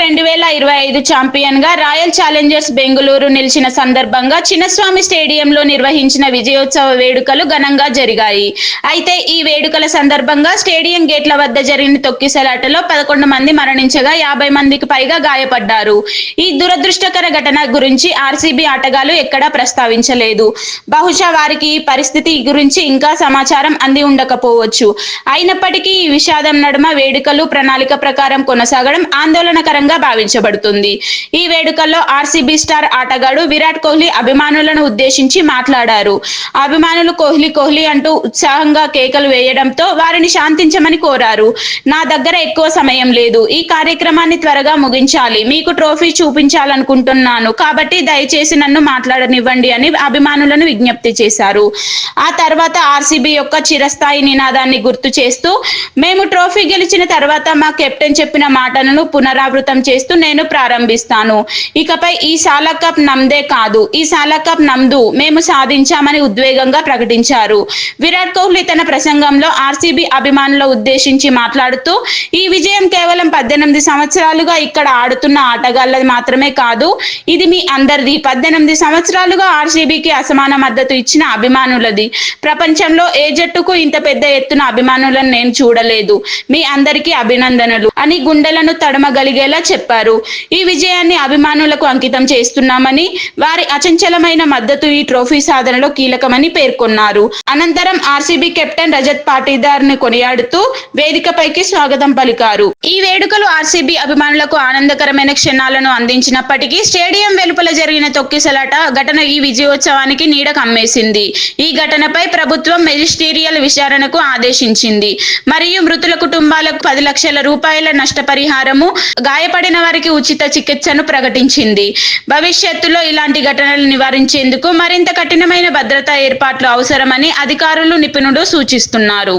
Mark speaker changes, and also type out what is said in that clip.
Speaker 1: రెండు వేల ఇరవై ఐదు ఛాంపియన్గా రాయల్ ఛాలెంజర్స్ బెంగళూరు నిలిచిన సందర్భంగా చిన్నస్వామి స్టేడియంలో నిర్వహించిన విజయోత్సవ వేడుకలు ఘనంగా జరిగాయి. అయితే ఈ వేడుకల సందర్భంగా స్టేడియం గేట్ల వద్ద జరిగిన తొక్కిసలాటలో పదకొండు మంది మరణించగా యాభై మందికి పైగా గాయపడ్డారు. ఈ దురదృష్టకర ఘటన గురించి ఆర్సీబీ ఆటగాళ్ళు ఎక్కడా ప్రస్తావించలేదు. బహుశా వారికి ఈ పరిస్థితి గురించి ఇంకా సమాచారం అంది ఉండకపోవచ్చు. అయినప్పటికీ ఈ విషాదం నడుమ వేడుకలు ప్రణాళిక ప్రకారం కొనసాగడం ఆందోళనకరంగా భావించబడుతుంది. ఈ వేడుకల్లో ఆర్సీబీ స్టార్ ఆటగాడు విరాట్ కోహ్లీ అభిమానులను ఉద్దేశించి మాట్లాడారు. అభిమానులు కోహ్లీ కోహ్లీ అంటూ ఉత్సాహంగా కేకలు వేయడంతో వారిని శాంతించమని కోరారు. నా దగ్గర ఎక్కువ సమయం లేదు. ఈ కార్యక్రమాన్ని త్వరగా ముగించాలి. మీకు ట్రోఫీ చూపించాలనుకుంటున్నాను. కాబట్టి దయచేసి నన్ను మాట్లాడనివ్వండి అని అభిమానులను విజ్ఞప్తి చేశారు. ఆ తర్వాత ఆర్సీబీ యొక్క చిరస్థాయి నినాదాన్ని గుర్తు చేస్తూ మేము ట్రోఫీ గెలిచిన తర్వాత మా కెప్టెన్ చెప్పిన మాటలను పునరావృతం చేస్తూ నేను ప్రారంభిస్తాను. ఇకపై ఈ సాలా కప్ నమ్దే కాదు. ఈ సాలా కప్ నమ్దు. మేము సాధించామని ఉద్వేగంగా ప్రకటించారు. విరాట్ కోహ్లీ తన ప్రసంగంలో ఆర్సీబీ అభిమానుల ఉద్దేశించి మాట్లాడుతూ ఈ విజయం కేవలం పద్దెనిమిది సంవత్సరాలుగా ఇక్కడ ఆడుతున్న ఆటగాళ్ళది మాత్రమే కాదు ఇది మీ అందరిది. పద్దెనిమిది సంవత్సరాలుగా ఆర్సీబీకి అసమాన మద్దతు ఇచ్చిన అభిమానులది. ప్రపంచంలో ఏ జట్టుకు ఇంత పెద్ద ఎత్తున అభిమానులను నేను చూడలేదు. మీ అందరికీ అభినందనలు. అని గుండెలను తడమగలిగేలా చెప్పారు. ఈ విజయాన్ని అభిమానులకు అంకితం చేస్తున్నామని వారి అచంచలమైన మద్దతు ఈ ట్రోఫీ సాధనలో కీలకమని పేర్కొన్నారు. అనంతరం ఆర్సీబీ కెప్టెన్ రజత్ పాటీదార్ని కొనియాడుతూ వేదికపైకి స్వాగతం పలికారు. ఈ వేడుకలు ఆర్సీబీ అభిమానులకు ఆనందకరమైన క్షణాలను అందించినప్పటికీ స్టేడియం వెలుపల జరిగిన తొక్కిసలాట ఘటన ఈ విజయోత్సవానికి నీడ కమ్మేసింది. ఈ ఘటనపై ప్రభుత్వం మెజిస్టీరియల్ విచారణకు ఆదేశించింది. మరియు మృతుల కుటుంబాలకు పది లక్షల రూపాయల నష్టపరిహారము గాయపడిన వారికి ఉచిత చికిత్సను ప్రకటించింది. భవిష్యత్తులో ఇలాంటి ఘటనలు నివారించేందుకు మరింత కఠినమైన భద్రతా ఏర్పాట్లు అవసరమని అధికారులు నిపుణులు సూచిస్తున్నారు.